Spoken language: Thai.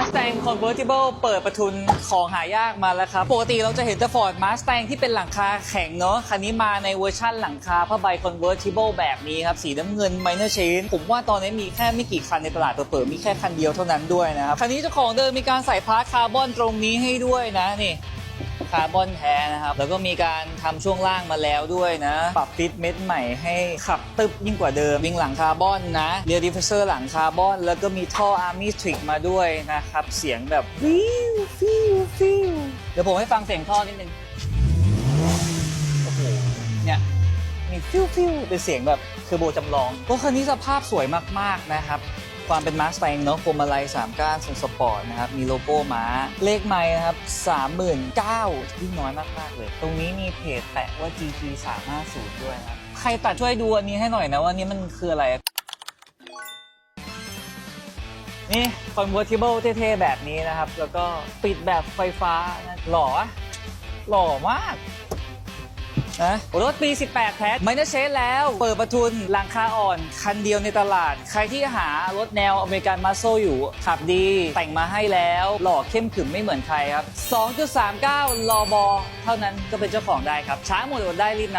Mustang Convertible เปิดประทุนของหายากมาแล้วครับ ปกติเราจะเห็นแต่ Ford Mustang ที่เป็นหลังคาแข็งเนาะคันนี้มาในเวอร์ชั่นหลังคาผ้าใบ Convertible แบบนี้ครับ สีน้ำเงิน Minor Chain ผมว่าตอนนี้มีแค่ไม่กี่คันในตลาดเปิดๆมีแค่คันเดียวเท่านั้นด้วยนะครับ คันนี้เจ้าของเดิมมีการใส่พาร์ทคาร์บอนตรงนี้ให้ด้วยนะนี่ คาร์บอนแท้นะครับ แล้วก็มีการทำช่วงล่างมาแล้วด้วยนะ ปรับฟิตเม็ดใหม่ให้ขับตึบยิ่งกว่าเดิมวิ่งหลังคาร์บอนนะเรียร์ดิฟเฟอร์หลังคาร์บอน แล้วก็มีท่ออาร์มี่ทริกมาด้วยนะครับ เสียงแบบฟิวฟิวฟิวเดี๋ยวผมให้ฟังเสียงท่อนิดนึงโอ้โหเนี่ยมีฟิวฟิวเป็นเสียงแบบเทอร์โบจำลองรถคันนี้สภาพสวยมากๆนะครับ ความเป็นมาส t ต n เนาะพวงมาลัย3ก้านทรงสปอร์ตนะครับ มีโลโก้ม้า เลขไม้นะครับ 39,000ที่น้อยมากๆเลย ตรงนี้มีเพจแปะว่า GT 350ด้วยนะครับ ใครตัดช่วยดูอันนี้ให้หน่อยนะว่านี่มันคืออะไร นี่ convertible เท่ๆ แบบนี้นะครับ แล้วก็ปิดแบบไฟฟ้านะหล่อหล่อมาก นะรถปี 18แท้ไม่ได้เชสแล้ว เปิดประทุนหลังคาอ่อน คันเดียวในตลาด ใครที่หารถแนวอเมริกันมาโซอยู่ ขับดีแต่งมาให้แล้ว หล่อเข้มขึมไม่เหมือนใครครับ 2.39 ลอบอ เท่านั้นก็เป็นเจ้าของได้ครับ ช้าหมดอดได้รีบนะ